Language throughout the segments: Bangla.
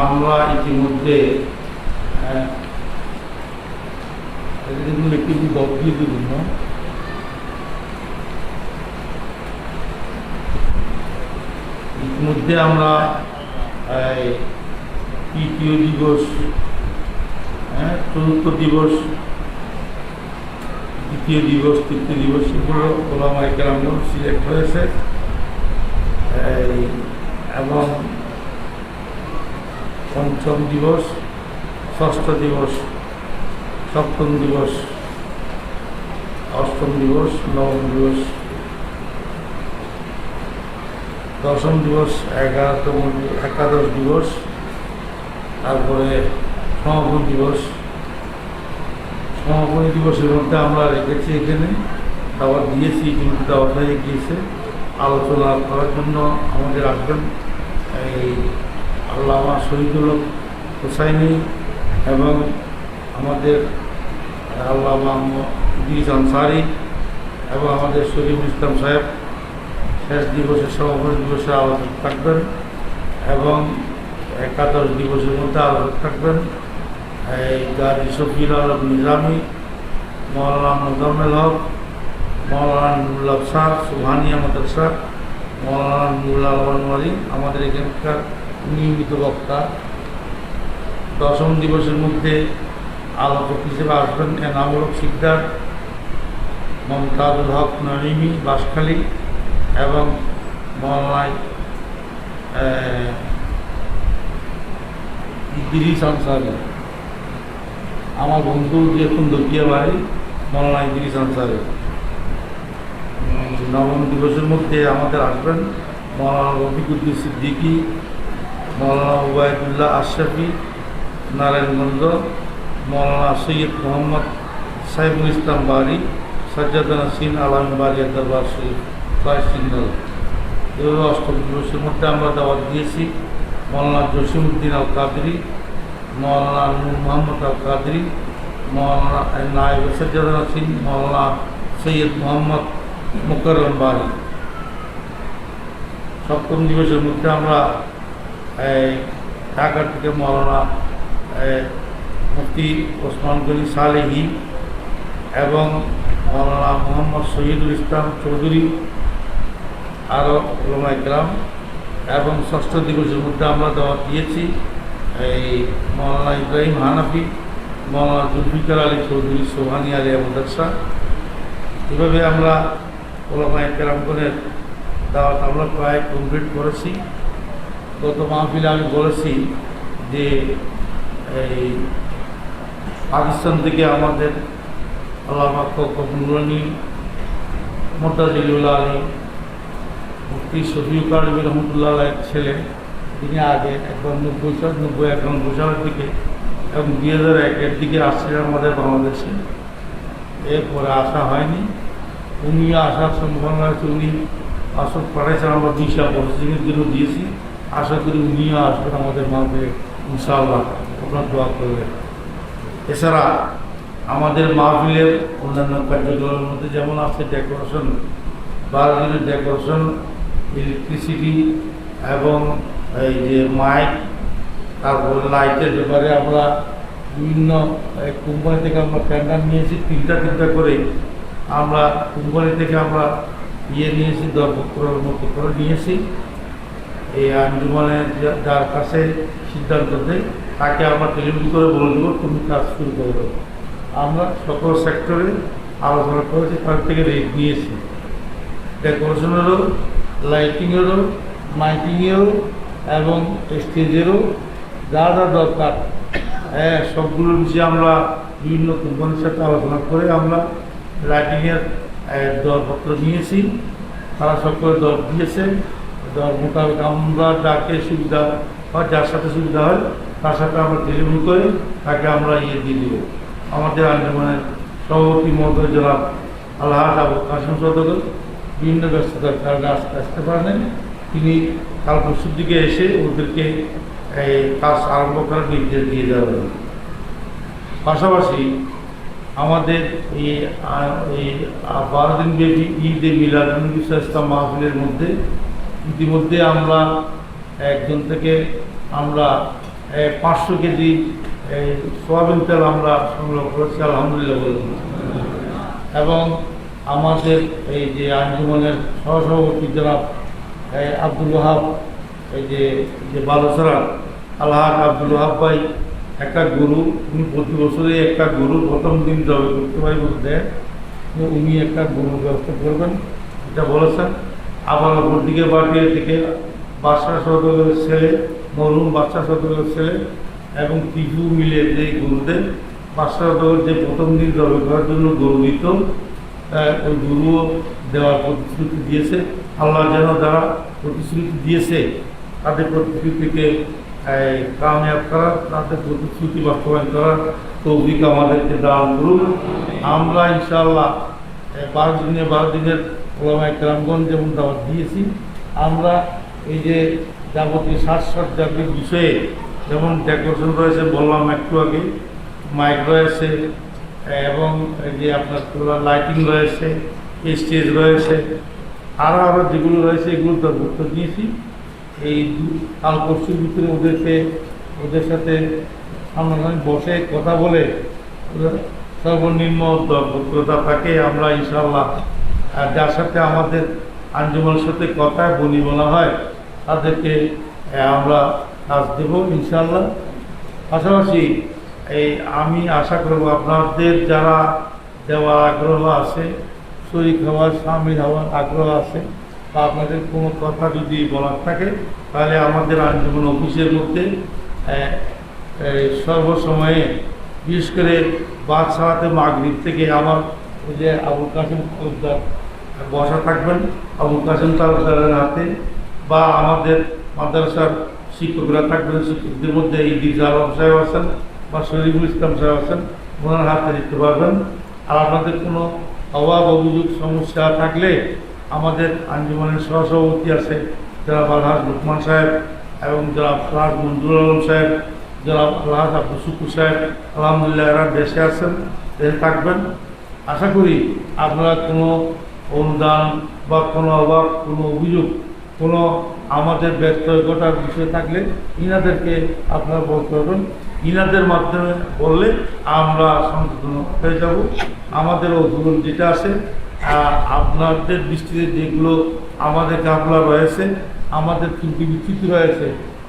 আমরা ইতিমধ্যে কিন্তু একটু ইতিমধ্যে আমরা তৃতীয় দিবস হ্যাঁ চতুর্থ দিবস, দ্বিতীয় দিবস, তৃতীয় দিবস এগুলো ওলামাই কেরামগণ সিলেক্ট হয়েছে। এবং পঞ্চম দিবস, ষষ্ঠ দিবস, সপ্তম দিবস, অষ্টম দিবস, নবম দিবস, দশম দিবস, এগারোতম, একাদশ দিবস, তারপরে সমাপন দিবস। সমাপনী দিবসের মধ্যে আমরা রেখেছি এখানে, দাওয়াত দিয়েছি, কিন্তু দাওয়াত হয়ে গিয়েছে। আলোচনা করার জন্য আমাদের আসবেন, এই আল্লামা শহীদুল হুসাইনি এবং আমাদের আল্লামা ইদ্রিস আনসারি এবং আমাদের শরীফুল ইসলাম সাহেব শেষ দিবসে সমাপনী দিবসে আলোচনা থাকবেন এবং একাদশ দিবসের মধ্যে আলোচনা থাকবেন। এই গাজী শফিল আলম নিজামি, মৌলানা মুজাম্মেল হক, মৌলানা নুরুল আফসার সুবহানিয়া মাদ্রাসা, মৌলানা নুরুল আলমারি আমাদের এখানকার নিয়মিত বক্তা। দশম দিবসের মধ্যে আলোচক হিসেবে আসবেন এনামূলক শিকদার, মমতাজুল হক নরিমি বাসখালী এবং মৌলানায় গিরিশ আনসারি আমার বন্ধু যে কুন্দকিয়া বাড়ি, মৌলানা গিরিশ আনসারি নবম দিবসের মধ্যে আমাদের আসবেন মৌলানা রফিকুদ্দিন সিদ্দিকী মৌলানা উবায়দুল্লাহ আশরাফি নারায়ণগঞ্জ, মৌলানা সৈয়দ মোহাম্মদ সাইফুল ইসলাম বাড়ি সাজ্জাদ নাসিন আলম বাড়ি দরবার শরীফ সিঙ্গল। এভাবে অষ্টম দিবসের মধ্যে আমরা দাওয়াত দিয়েছি। মৌলানা জসিমুদ্দিন আল কাদরি মৌলানা নূর মোহাম্মদ আল কাদরি মৌলানা নায়ব সজ্জাদ নাসিন মৌলানা সৈয়দ মোহাম্মদ মুকরম বাড়ি। সপ্তম দিবসের মধ্যে আমরা ঢাকা থেকে মৌলানা মুফতি ওসমান গনি সালেহি এবং মৌলানা মোহাম্মদ শহীদুল ইসলাম চৌধুরী আরও ওলামা গ্রাম এবং ষষ্ঠ দিবসের মধ্যে আমরা দাওয়াত দিয়েছি এই মৌলানা ইব্রাহিম হানাফি, মৌলানা জুলফিকার আলী চৌধুরী, সোহানি আলী মাদ্রাসা। এভাবে আমরা ওলামা কেরামগণের দাওয়াত আমরা প্রায় কমপ্লিট করেছি। গত মাহফিলে আমি বলেছি যে এই পাকিস্তান থেকে আমাদের আল্লামা কপুরানি মোদ্দাজিল্লা আলী, মুফতি শফিউল কারবি রহমতুল্লাহ ছেলে, তিনি আগে একবার নব্বই সাল, নব্বই একানব্বই সালের দিকে এবং দুই হাজার একের দিকে আসছিলেন আমাদের বাংলাদেশে। এরপরে আসা হয়নি। উনি আসার সম্ভাবনা আছে, উনি আসল পাঠাইছেন, আমরা দিশা প্রসেসিংয়ের জন্য দিয়েছি। আশা করি উনিও আসবেন আমাদের মাঝে, ইনশাআল্লাহ। আপনার দোয়া করবেন। এছাড়া আমাদের মাহফিলের অন্যান্য কার্যক্রমের মধ্যে যেমন আছে ডেকোরেশন বারো দিনের ডেকোরেশন, ইলেকট্রিসিটি এবং এই যে মাইক, তারপরে লাইটের ব্যাপারে আমরা বিভিন্ন কোম্পানি থেকে আমরা টেন্ডার নিয়েছি, তিনটা তিনটা করে আমরা কোম্পানি থেকে আমরা ইয়ে নিয়েছি দরপত্রের মতো করে নিয়েছি। এই আঞ্জুমানের যা- যার কাছে সিদ্ধান্ত দেয় তাকে আমরা টেলিফোন করে বলে দেবো, তুমি কাজ শুরু করে দেবো আমরা সকল সেক্টরে আলোচনা করেছি, তার থেকে রেট নিয়েছি। ডেকোরেশনেরও লাইটিংয়েরও মাইটিংয়েরও এবং স্টেজেরও যা যা দরকার হ্যাঁ সবগুলোর বিষয়ে আমরা বিভিন্ন কোম্পানির সাথে আলোচনা করে আমরা লাইটিংয়ের দরপত্র নিয়েছি। তারা সকলে দর দিয়েছে। দর মোতাবেক আমরা যাকে সুবিধা বা যার সাথে সুবিধা হয়, তার সাথে আমরা ডেলিভারি করে, তাকে আমরা ইয়ে দিয়ে দেবো। আমাদের আঞ্জমানের সভাপতি মহোদয় জনাব আল্লাহ আবু কাসম সদগর বিভিন্ন ব্যস্ততার কারণে আসতে আসতে পারেন তিনি কাল পরশুর দিকে এসে ওদেরকে কাজ আরম্ভ করার নির্দেশ দিয়ে যাবেন পাশাপাশি আমাদের এই বারো দিন ব্যাপী ঈদ এ মিলাদ ইসলাম মাহফিলের মধ্যে ইতিমধ্যে আমরা একজন থেকে আমরা পাঁচশো কেজি সোয়াবিন তেল আমরা সংগ্রহ করেছি, আলহামদুলিল্লাহ এবং আমাদের এই যে আঞ্জুমানের সহসভাপতি জনাব আব্দুল ওহাব এই যে যে বালুসরা আল্লাহ আব্দুল ওহাব ভাই, একটা গরু, উনি প্রতি বছরই একটা গরু প্রথম দিন জবে করতে পারি বলতে, উনি একটা গরুর ব্যবস্থা করবেন, এটা বলেছেন। আবার ওপর দিকে থেকে বাদশাহ সদরের ছেলে মরুম বাদশাহ সদরের ছেলে এবং কিছু মিলে যে গরুদের বাদশাহ সদরের যে প্রথম দিন জবে করার জন্য গরু দিত ওই গরুও দেওয়ার প্রতিশ্রুতি দিয়েছে। আল্লাহ যেন যারা প্রতিশ্রুতি দিয়েছে, তাদের প্রতিশ্রুতিকে কামিয়াব করার, তাদের প্রতিশ্রুতি বাস্তবায়ন করার তৌফিক আমাদেরকে দান করুন। আমরা ইনশাআল্লাহ বারো দিনে, বারো দিনের ওলামায় গ্রামগঞ্জ যেমন দাওয়াত দিয়েছি, আমরা এই যে যাবতীয় সাজসজ্জার বিষয়ে যেমন ডেকোরেশন রয়েছে বললাম একটু আগে মাইক রয়েছে, এবং এই যে আপনার লাইটিং রয়েছে স্টেজ রয়েছে আরও আরও যেগুলো রয়েছে এগুলো তো গুরুত্ব দিয়েছি। এই কাল পরশুর ভিতরে ওদেরকে, ওদের সাথে সামনাসামনি বসে কথা বলে সর্বনিম্ন দরপত্রতা থাকে, আমরা ইনশাল্লাহ আর যার সাথে আমাদের আঞ্জুমানের সাথে কথা বলি বলা হয়, তাদেরকে আমরা কাজ দেবো ইনশাল্লাহ পাশাপাশি, এই আমি আশা করব আপনাদের যারা দেওয়ার আগ্রহ আছে, শরীর হওয়ার সামিল হওয়ার আগ্রহ আছে, বা আপনাদের কোনো কথা যদি বলার থাকে, তাহলে আমাদের আঞ্জুমান অফিসের মধ্যে সর্বসময়ে বিশেষ করে বাদ ছাড়াতে মাগরীব থেকে আমার ওই যে আবুল কাসিম তালুকদার বসা থাকবেন আবুল কাসিম তালুকদারের হাতে বা আমাদের মাদ্রাসার শিক্ষকরা থাকবেন, শিক্ষকদের মধ্যে ইদিজ আলম সাহেব আছেন বা শরীফুল ইসলাম সাহেব আছেন, ওনার হাতে দিতে পারবেন। আর আপনাদের কোনো অভাব, অভিযোগ, সমস্যা থাকলে আমাদের আঞ্জুমানের সহসভাপতি আছে যারা আলহাজ লুকমান সাহেব এবং যারা আলহাজ মঞ্জুর আলম সাহেব যারা আলহাজ আব্দুল শুকুর সাহেব, আলহামদুলিল্লাহ এরা দেশে আছেন দেশে থাকবেন। আশা করি আপনারা কোনো অনুদান বা কোনো অভাব, কোনো অভিযোগ, কোনো আমাদের ব্যস্ত ঘটার বিষয় থাকলে ইনাদেরকে আপনারা বলতে পারবেন। ইনাদের মাধ্যমে বললে আমরা সংশোধন হয়ে যাব। আমাদের অভিযোগ যেটা আছে আপনাদের দৃষ্টিতে যেগুলো আমাদের গাফলা রয়েছে, আমাদের ত্রুটি বিচ্যুতি রয়েছে,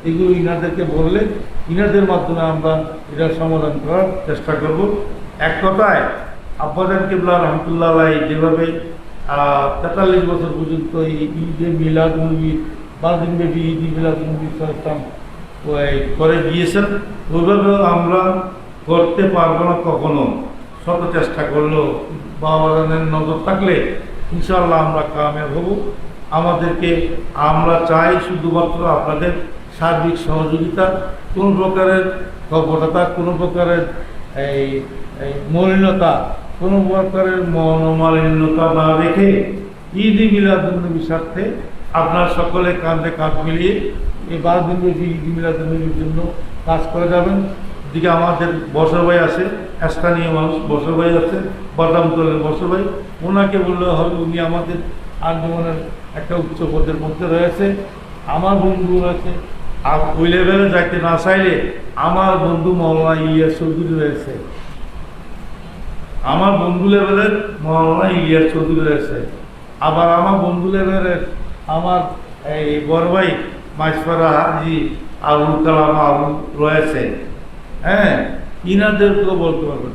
এগুলো ইনাদেরকে বললে ইনাদের মাধ্যমে আমরা এটা সমাধান করার চেষ্টা করব। এক কথায়, আব্বাজান কেবলা রহমতুল্লাহ যেভাবে তেতাল্লিশ বছর পর্যন্ত এই ঈদে মিলাদ নবী বাদিন বেবি ঈদ মিলাদ নবী করে গিয়েছেন ওইভাবেও আমরা করতে পারব না কখনো। শত চেষ্টা করলেও বাবাজানের নজর থাকলে ইনশাল্লাহ আমরা কামিয়াব হব। আমাদেরকে আমরা চাই শুধুমাত্র আপনাদের সার্বিক সহযোগিতা। কোনো প্রকারের কপটতা, কোনো প্রকারের এই মলিনতা কোনো প্রকারের মনোমালিন্যতা না রেখে ঈদ মিলাদুলনবীর স্বার্থে আপনার সকলে কাঁধে কাঁধ মিলিয়ে এই বারো দিন ঈদ মিলাদুলনবীর জন্য কাজ করে যাবেন। দিকে আমাদের বসর ভাই আছে, স্থানীয় মানুষ বসর ভাই আছে বাদামতলের বসর ভাই। ওনাকে বললে হবে উনি আমাদের আন্দোলনের একটা উচ্চ পদের মধ্যে রয়েছে। আমার বন্ধু রয়েছে। আর ওই লেভেলে যাইতে না চাইলে আমার বন্ধু মৌলানা ইলিয়াস চৌধুরী রয়েছে। আমার বন্ধু লেভেলের মৌলানা ইলিয়াস চৌধুরী রয়েছে। আবার আমার বন্ধু লেভেলের আমার এই বড় ভাই মাইসপাড়া হাজি আবুল কালাম আবুল রয়েছে। হ্যাঁ ইনাদেরকেও বলতে পারবেন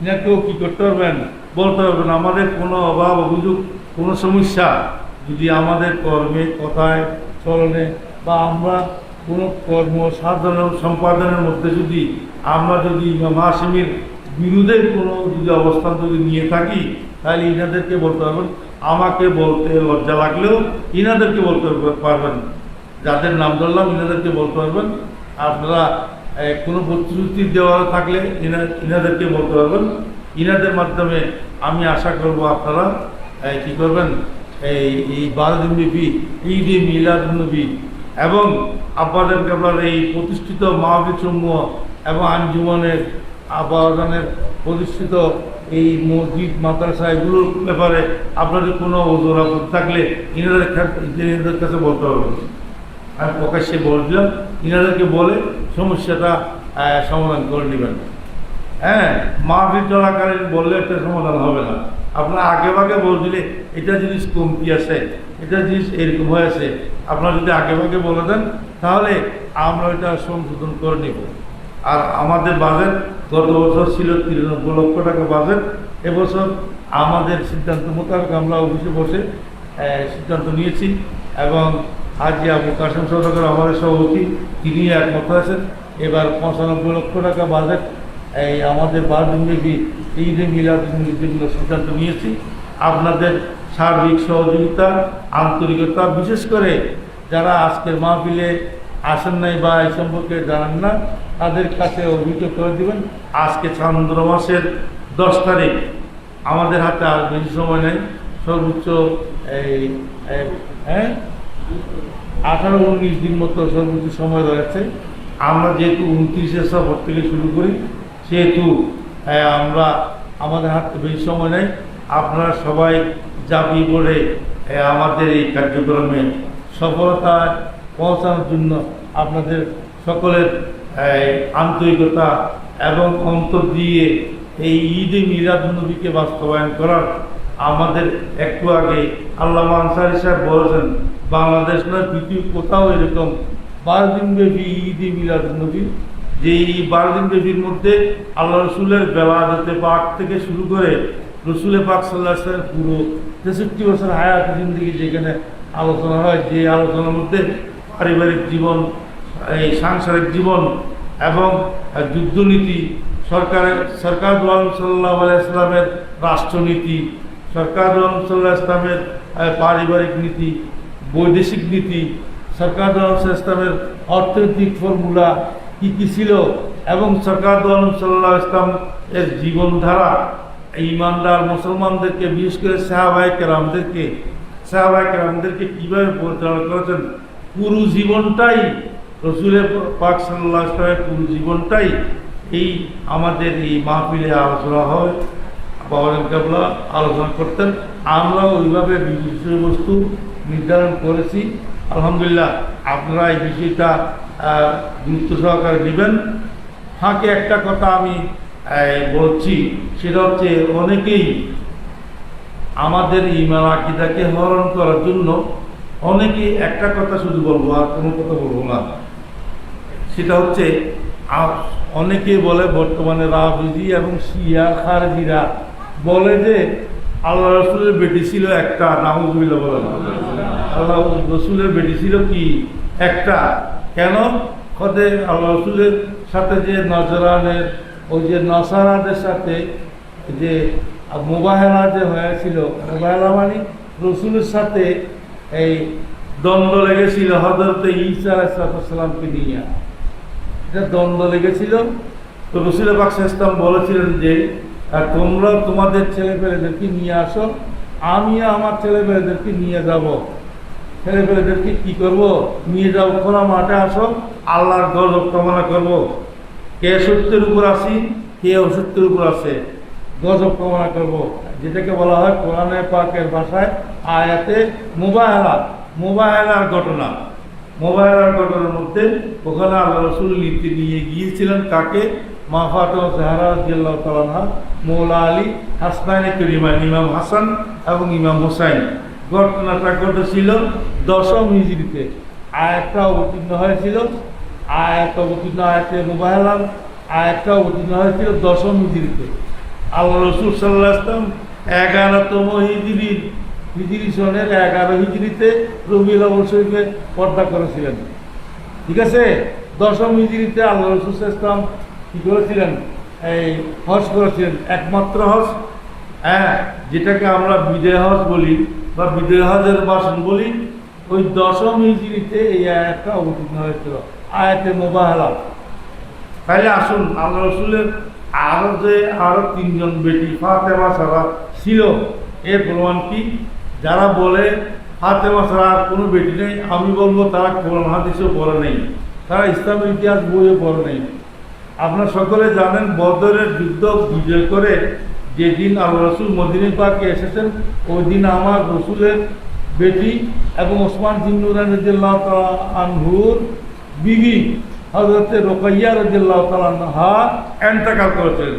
ইনাকেও কী করতে পারবেন বলতে পারবেন আমাদের কোনো অভাব, অভিযোগ, কোনো সমস্যা যদি আমাদের কর্মে, কথায়, চলনে বা আমরা কোনো কর্ম, সাধন, সম্পাদনের মধ্যে যদি আমরা যদি ইমাম হাসিমের বিরুদ্ধে কোনো যদি অবস্থান যদি নিয়ে থাকি, তাহলে ইনাদেরকে বলতে পারবেন, আমাকে বলতে লজ্জা লাগলেও ইনাদেরকে বলতে পারবেন যাদের নাম ধরলাম, ইনাদেরকে বলতে পারবেন। আপনারা কোনো প্রতিশ্রুতি দেওয়া থাকলে ইনা- ইনাদেরকে বলতে পারবেন। ইনাদের মাধ্যমে আমি আশা করব আপনারা কি করবেন? এই এই বারো দিন ব্যাপী, ঈদে মিলাদ নবী এবং আপনাদের আপনার এই প্রতিষ্ঠিত সমূহ এবং আঞ্জুমানের আবাহনের প্রতিষ্ঠিত এই মসজিদ, মাদ্রাসা, এগুলোর ব্যাপারে আপনাদের কোনো ওজোরা থাকলে ইনাদের ইনাদের কাছে বলতে হবে। আমি প্রকাশ্যে বলছিলাম ইনাদেরকে বলে সমস্যাটা সমাধান করে নেবেন। হ্যাঁ মাহফিল চলাকালীন বললে একটা সমাধান হবে না। আপনার আগে ভাগে বল দিলে এটা জিনিস কমতি আছে, এটা জিনিস এরকম হয়েছে আপনারা যদি আগে ভাগে বলে দেন, তাহলে আমরা এটা সংশোধন করে নেব। আর আমাদের বাজেট গত বছর ছিল তিরানব্বই লক্ষ টাকা বাজেট এবছর আমাদের সিদ্ধান্ত মোতাবেক আমরা অফিসে বসে সিদ্ধান্ত নিয়েছি এবং হাজি আবু কাসেম সরকার আমাদের সভাপতি তিনি একমত হয়েছেন এবার পঁচানব্বই লক্ষ টাকা বাজেট এই আমাদের বারদিনব্যাপী ঈদে মিলাদ যেগুলো সিদ্ধান্ত নিয়েছি। আপনাদের সার্বিক সহযোগিতা, আন্তরিকতা, বিশেষ করে যারা আজকের মাহফিলে আসেন নাই বা এই সম্পর্কে জানান না তাদের কাছে অভিযোগ করে দিবেন। আজকে চন্দ্র মাসের দশ তারিখ। আমাদের হাতে আর বেশি সময় নেই। সর্বোচ্চ এই হ্যাঁ? আঠারো উনিশ দিন মতো সর্বোচ্চ সময় রয়েছে। আমরা যেহেতু উনত্রিশে সফর থেকে শুরু করি সেহেতু আহ, আমরা আমাদের হাতে বেশি সময় নেই। আপনারা সবাই জাপি বলে আমাদের এই কার্যক্রমে সফলতায় পৌঁছানোর জন্য আপনাদের সকলের আন্তরিকতা এবং অন্তর দিয়ে এই ঈদে মিলাদ নবীকে বাস্তবায়ন করার আমাদের একটু আগে আল্লাহ আনসারি সাহেব বলেছেন, বাংলাদেশ নয়, পৃথিবীর কোথাও এরকম বারো দিন ব্যাপী ঈদে মিলাদ নবী। যে এই বারো দিন ব্যাপীর মধ্যে আল্লাহ রসুলের বেলাদতে পাক থেকে শুরু করে রসুলের পাক সাল্লাহ পুরো তেষট্টি বছর হায়াত জিন্দগি যেখানে আলোচনা হয়, যে আলোচনার মধ্যে পারিবারিক জীবন এই সাংসারিক জীবন এবং যুদ্ধনীতি, সরকারের, সরকার সাল্লাহ ইসলামের রাষ্ট্রনীতি, সরকার সাল্লাহ ইসলামের পারিবারিক নীতি, বৈদেশিক নীতি, সরকার ইসলামের অর্থনৈতিক ফর্মুলা কী কী ছিল এবং সরকার সাল্লাহ ইসলাম এর জীবনধারা ইমানদার মুসলমানদেরকে, বিশেষ করে সাহাবাহিক রামদেরকে সাহাবাহিক রামদেরকে কীভাবে পরিচালনা করেছেন? পুরো জীবনটাই রসুলের পাক সাল্লাহ ইসলামের পুরো জীবনটাই এই আমাদের এই মাহফিলে আলোচনা হয় বাবান কাবলা আলোচনা করতেন। আমরা ওইভাবে বিষয়বস্তু নির্ধারণ করেছি। আলহামদুলিল্লাহ আপনারা এই বিষয়টা গুরুত্ব সহকারে নেবেন। ফাঁকে একটা কথা আমি বলছি, সেটা হচ্ছে অনেকেই আমাদের ইমান আকিদাকে হরণ করার জন্য অনেকে একটা কথা শুধু বলব, আর কোনো কথা বলব না। সেটা হচ্ছে অনেকে বলে বর্তমানে রাফিজি এবং শিয়া খারজিরা বলে যে, আল্লাহ রসুলের বেটি ছিল একটা নামুজুবিল্লা বলে। আল্লাহ রসুলের বেটি ছিল কি? একটা। কেন? কদে আল্লাহ রসুলের সাথে যে নজরানের, ওই যে নসারাদের সাথে যে মোবাহেলা যে হয়েছিল, মোবাহেলা মানে রসুলের সাথে এই দ্বন্দ্ব লেগেছিল হজরত ঈসা আলাইসালামকে নিয়ে। এটা দ্বন্দ্ব লেগেছিল, তো রসুল বাক্স ইসলাম বলেছিলেন যে তোমরা তোমাদের ছেলে পেলেদেরকে নিয়ে আসো, আমিও আমার ছেলে পেলেদেরকে নিয়ে যাব। ছেলে পেলেদেরকে কি করব? নিয়ে যাও খোলা মাঠে আসো, আল্লাহর গজব কামনা করব। কে সত্যের উপর আসি, কে অসত্যের উপর আসে, গজব কামনা করব। যেটাকে বলা হয় কোরআনে পাকের ভাষায় আয়াতে মোবাহেলা মোবাহেলার ঘটনা। মোবাইলের ঘটনার মধ্যে ওখানে আল্লাহ রসুল নীতি নিয়ে গিয়েছিলেন কাকে? মা ফাতেমা জাহারা জিল্লাহ তালাহা মৌলা আলী হাসনাইনে করিমান ইমাম হাসান এবং ইমাম হোসাইন। ঘটনাটা ঘটেছিল দশম হিজড়িতে। আয়াতটা অবতীর্ণ হয়েছিল। আয়াত অবতীর্ণ আয়াতে মোবাইলাম আয়াতটা অবতীর্ণ হয়েছিল দশম হিজড়িতে। আল্লাহ রসুল সাল্লাহ আসলাম এগারোতম হিজড়ির হিজড়ি সনের এগারো হিজড়িতে রবিউল আউ্বাল শরীফে পর্দা করেছিলেন। ঠিক আছে? দশম হিজড়িতে আল্লাহ রসুল ইসলাম কি করেছিলেন? এই হজ করেছিলেন। একমাত্র হজ। হ্যাঁ যেটাকে আমরা বিজয় হজ বলি বা বিজয় হজের বাসন বলি, ওই দশম হিজড়িতে এই আয়াতটা অবতীর্ণ হয়েছিল। আয়াতে মোবাহলা তাহলে আসুন, আল্লাহ রসুলের আরও যে আরও তিনজন বেটি ফাতেমা ছাড়া ছিল, এর প্রমাণ কি? যারা বলে, ফাতেমা ছাড়া আর কোনো বেটি নেই, আমি বলব, তারা কোরআন, হাদিসেও পড়ে নেই। তারা ইসলামের ইতিহাস বইও পড়ে নেই। আপনারা সকলে জানেন, বদরের যুদ্ধ বিজয় করে যেদিন আল্লাহ রসুল মদিনী পার্কে এসেছেন, ওই দিন আমার রসুলের বেটি এবং ওসমান জিন্নুরান আনহুর বিবি হজরতে রোকাইয়া রাজিল্লাহ তালাহা এন্টাকাল করেছেন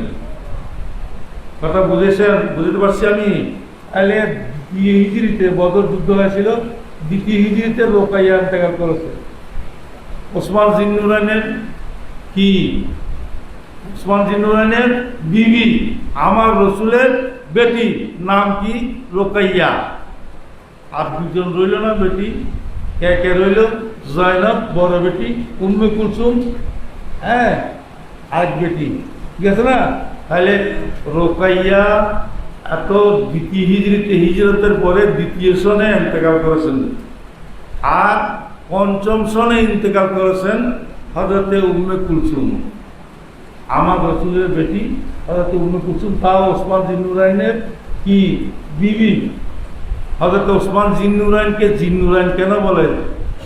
কথা বুঝেছেন? বুঝতে পারছি আমি? তাহলে দ্বিতীয় হিজড়িতে বদর যুদ্ধ হয়েছিল, দ্বিতীয় হিজড়িতে রোকাইয়া এন্টাকাল করেছে। ওসমান জিন্নুরানের কি? ওসমান জিন্নুরানের বিবি আমার রসুলের বেটি, নাম কি? রোকাইয়া। আর দুজন রইল না বেটি, কে কে রইল? জয়নব, বড় বেটি, উম্মে কুলসুম হ্যাঁ আরেক বেটি। ঠিক আছে না? তাহলে রোকাইয়া এত দ্বিতীয় হিজড়িতে হিজরতের পরে দ্বিতীয় সনে ইন্তেকাল করেছেন। আর পঞ্চম সনে ইন্তেকাল করেছেন হজরতে উম্মে কুলসুম। আমার রসুলের বেটি হজরত উম্মে কুলসুম, তাও ওসমান জিন্নুরাইনের কি বিবি? হজরত ওসমান জিন্নুরাইনকে জিন্নুরাইন কেন বলে?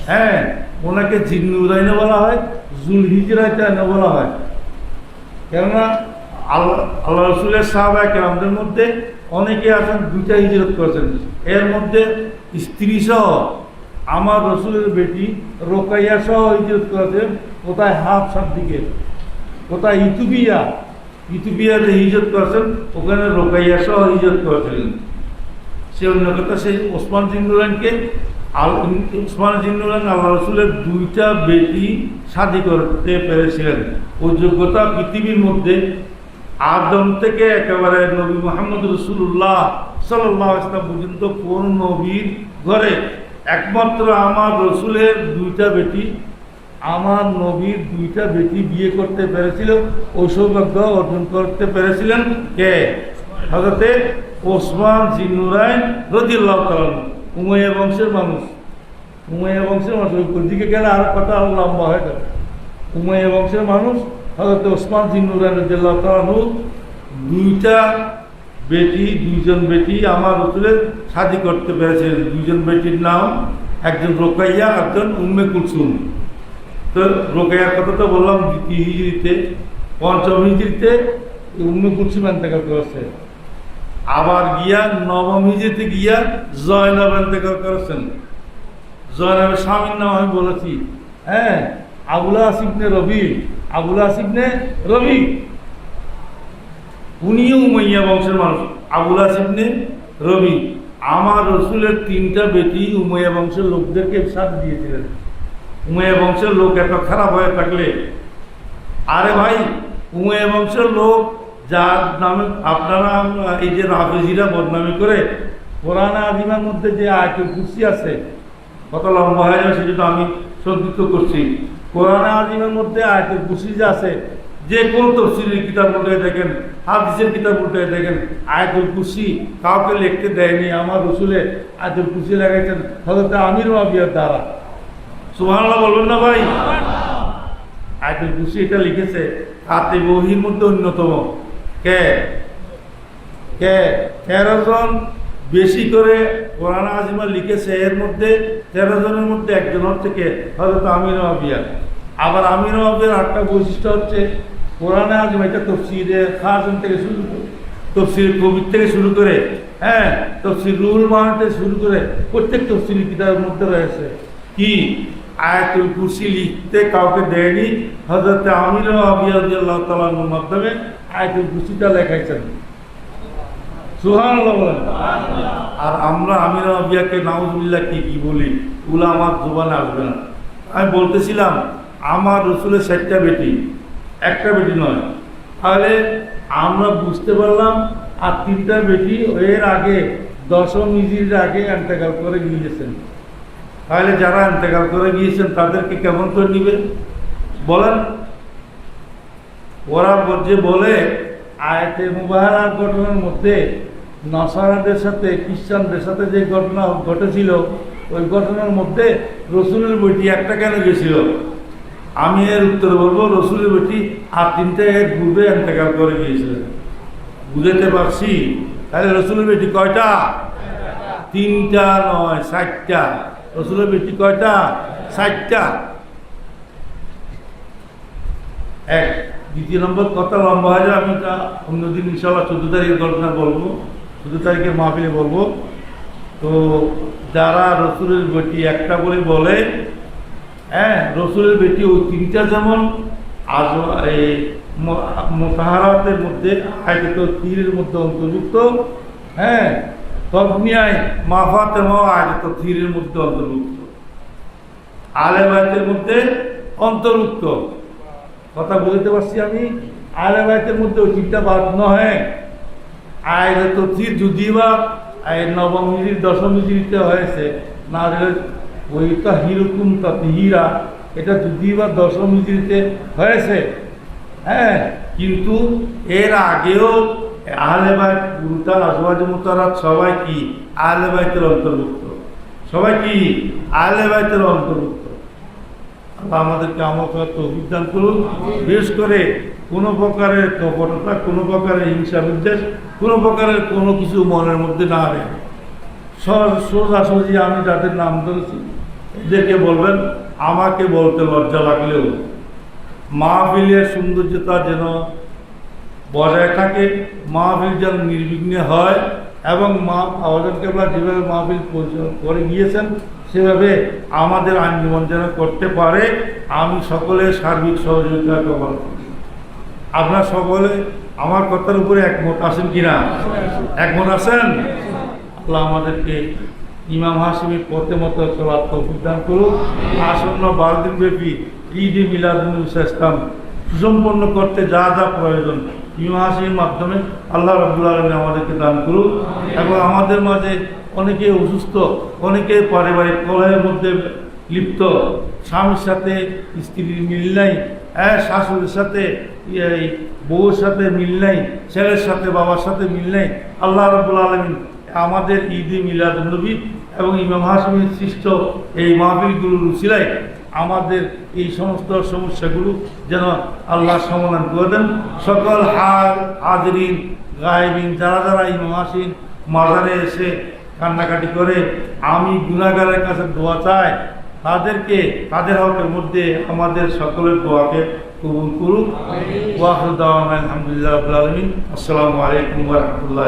হ্যাঁ ওনাকে জিন্নুরাইনে বলা হয় জুল হিজরা কেন বলা হয়। কেননা আল্লাহ আল্লাহ রসুলের সাহাবায় কেরামদের মধ্যে অনেকে আছেন দুইটা হিজরত করেছেন। এর মধ্যে স্ত্রী সহ আমার রসুলের বেটি রোকাইয়া সহ হিজরত করেছেন কোথায় হাফ সাত দিকে, কোথায় ইতুবিয়া, ইতুবিয়াতে হিজরত করেছেন, ওখানে রোকাইয়া সহ হিজরত করেছিলেন। সে অন্য কথা সেই ওসমান জিন্নুরানকে আল, ওসমান জিন্নুরান আল্লাহ রসুলের দুইটা বেটি শাদি করতে পেরেছিলেন। ওই যোগ্যতা পৃথিবীর মধ্যে আদম থেকে একেবারে নবী মোহাম্মদ রসুল্লাহ সাল্লাহ পর্যন্ত কোন নবীর ঘরে? একমাত্র আমার রসুলের দুইটা বেটি, আমার নবীর দুইটা বেটি বিয়ে করতে পেরেছিল, ও সৌভাগ্য অর্জন করতে পেরেছিলেন কে? হজরতে ওসমান জিন্নুরাইন রদিল্লাহ তালান উমাইয়া বংশের মানুষ। উমাইয়া বংশের মানুষ, ওই দিকে গেলে আর কথা লম্বা হয়ে যাবে। উমাইয়া বংশের মানুষ হজরত ওসমান জিন্নুরাইন রদিল্লাহ তালানু দুইটা বেটি, দুইজন বেটি আমার রসুলের শাদি করতে পেরেছিলেন। দুইজন বেটির নাম একজন রোকাইয়া একজন উম্মে কুলসুম। তো রোকাইয়ার কথা তো বললাম, দ্বিতীয় হিজড়িতে, পঞ্চম হিজড়িতে উম্মে কুলসুম এন্তেকাল করেছে। আবার গিয়া নবম হিজড়িতে গিয়া জয়নব এন্তেকাল করেছেন। জয়নবের স্বামীর নাম আমি বলেছি। হ্যাঁ আবুল আসিবনে রবি আবুল আসিবনে রবি। উনিও উমাইয়া বংশের মানুষ। আবুল আসিবনে রবি। আমার রসুলের তিনটা বেটি উমাইয়া বংশের লোকদেরকে সাথ দিয়েছিলেন। উমাইয়া বংশের লোক এত খারাপ হয়ে থাকলে। আরে ভাই, উমাইয়া বংশের লোক যার নামে আপনারা, এই যে রাফেজিরা বদনামি করে, কোরআন আজিমার মধ্যে যে আয়তের কুর্সি আছে, কত লম্বা হয়ে যাবে সেটা আমি সন্তুষ্ট করছি। কোরআন আজিমের মধ্যে আয়তের কুর্সি যে আছে, যে কোনো তফসিলের কিতাব উল্টে দেখেন, হাদিসের কিতাব উল্টে দেখেন, আয়তুল কুসি কাউকে লিখতে দেয়নি। আমার রসুলে আয়তুল কুসি লাগাইছেন হজরত আমির মাবিয়ার দ্বারা সুবহানাল্লাহ বলবেন না ভাই? আয়তুল কুসি এটা লিখেছে হাতে বহির মধ্যে অন্যতম। কে? কে? তেরো জন বেশি করে কোরআন আজিমা লিখেছে, এর মধ্যে তেরো জনের মধ্যে একজন হচ্ছে কে হয়তো আমির মাবিয়া আবার আমির মাবিয়ার আটটা বৈশিষ্ট্য হচ্ছে, কোরআনে আজিমা এটা তফসিরে খাজন থেকে শুরু করে, তফসির কবির থেকে শুরু করে হ্যাঁ তফসির রুল মান থেকে শুরু করে প্রত্যেক তফসিল কিতাবের মধ্যে রয়েছে। কি? আয়াতুল কুরসি লিখতে কাউকে দেয়নি হজরত আমির আবিয়াল্লাহ তালার মাধ্যমে আয়াতুল কুরসিটা লেখাইছেন। আর আমরা আমির আবিয়াকে নাউজুবিল্লাহ কি কি বলি? ওগুলো আমার জোবানে আসবে না। আমি বলতেছিলাম আমার রসুলের ষাটটা বেটি, একটা বেটি নয়। তাহলে আমরা বুঝতে পারলাম, আর তিনটা বেটি এর আগে দশম ইজির আগে এন্তেকাল করে গিয়েছেন তাহলে যারা এন্তেকাল করে গিয়েছেন তাদেরকে কেমন করে নিবে? বলেন। ওরা যে বলে, আয়তে মুবাহার ঘটনার মধ্যে নসারাদের সাথে, খ্রিস্টানদের সাথে যে ঘটনা ঘটেছিল, ওই ঘটনার মধ্যে রসুলের বইটি একটা কেন গেছিল? আমি এর উত্তরে বলব, রসুলের বইটি আর তিনটে এর পূর্বে এন্তেকাল করে গিয়েছিলেন। বুঝাতে পারছি? তাহলে রসুলের বেটি কয়টা? তিনটা নয় ষাটটা রসুলের বেটি কয়টা? ষাটটা এক, দ্বিতীয় নম্বর কথা লম্বা হয়ে যায় আমি তা অন্যদিন ইনশাল্লাহ চোদ্দ তারিখের ঘটনা বলব। চোদ্দ তারিখের মাহফিলে বলব। তো যারা রসুলের বইটি একটা বলে বলে হ্যাঁ রসুলের বেটি ওই তিনটা যেমন আজ এই মোতাহারাতের মধ্যে আয়ত তীরের মধ্যে অন্তর্ভুক্ত হ্যাঁ তবনিয়ায় মাফাতেম আয়ত তীরের মধ্যে অন্তর্ভুক্ত। আলেবায়তের মধ্যে অন্তর্ভুক্ত। কথা বলতে পারছি আমি? আলেবায়তের মধ্যে ওই তীরটা বাদ নয় আয়ত তীর যদি বা নবম হিজির দশম হয়েছে, না হলে ওই তো হিরকুম হীরা এটা যদি বা দশম হিজিরিতে হয়েছে। হ্যাঁ কিন্তু এর আগেও আহলেবাইত গুরুতার আজওয়াজ মুতারাত সবাই কি? আহলেবাইতের অন্তর্ভুক্ত। সবাই কি? আহলেবাইতের অন্তর্ভুক্ত। আল্লাহ আমাদেরকে আমল করার তৌফিক করুন। বিশেষ করে কোনো প্রকারের কপটতা, কোনো প্রকারের হিংসা বিদ্বেষ, কোনো প্রকারের কোনো কিছু মনের মধ্যে না রেখে। সোজাসুজি আমি যাদের নাম ধরেছি এদেরকে বলবেন, আমাকে বলতে লজ্জা লাগলেও। মা মাহফিলের সৌন্দর্যতা যেন বজায় থাকে মা মাহফিল যেন নির্বিঘ্নে হয় এবং মা কেবলা যেভাবে মাহফিল পরিচালনা করে গিয়েছেন, সেভাবে আমাদের আঞ্জীবন যেন করতে পারে। আমি সকলের সার্বিক সহযোগিতা করি। আপনার সকলে আমার কথার উপরে একমত আছেন কিনা? একমত আছেন? আল্লাহ আমাদেরকে ইমাম হাসিমের পথে মতো চলার তৌফিক দান করুন আসন্ন বারো দিন ব্যাপী ঈদ মিলাদুল ইসলাম সুসম্পন্ন করতে যা যা প্রয়োজন ইমাম হাসিমের মাধ্যমে আল্লাহ রবুল্লা আলমী আমাদেরকে দান করুন এবং আমাদের মাঝে অনেকে অসুস্থ, অনেকে পারিবারিক কলহের মধ্যে লিপ্ত, স্বামীর সাথে, স্ত্রীর মিল নাই হ্যাঁ শাশুড়ির সাথে বউর সাথে মিল নাই, ছেলের সাথে, বাবার সাথে মিল নাই, আল্লাহ রবুল আলমিন আমাদের ঈদে মিলাদ নবী এবং ইমাম হাসমির সৃষ্ট এই মাহফিলগুলোর উচিলায় আমাদের এই সমস্ত সমস্যাগুলো যেন আল্লাহ সমাধান করে দেন। সকল হাজরিন, গায়েবিন, যারা যারা ইমাম হাসিন মাজারে এসে কান্নাকাটি করে, আমি গুণাগারের কাছে দোয়া চাই, তাদেরকে, তাদের হকের মধ্যে আমাদের সকলের দোয়াকে কবুল করুক। ওয়াহুদ্দাম আলহামদুলিল্লাহ আসসালামু আলাইকুম রহমতুল্লাহ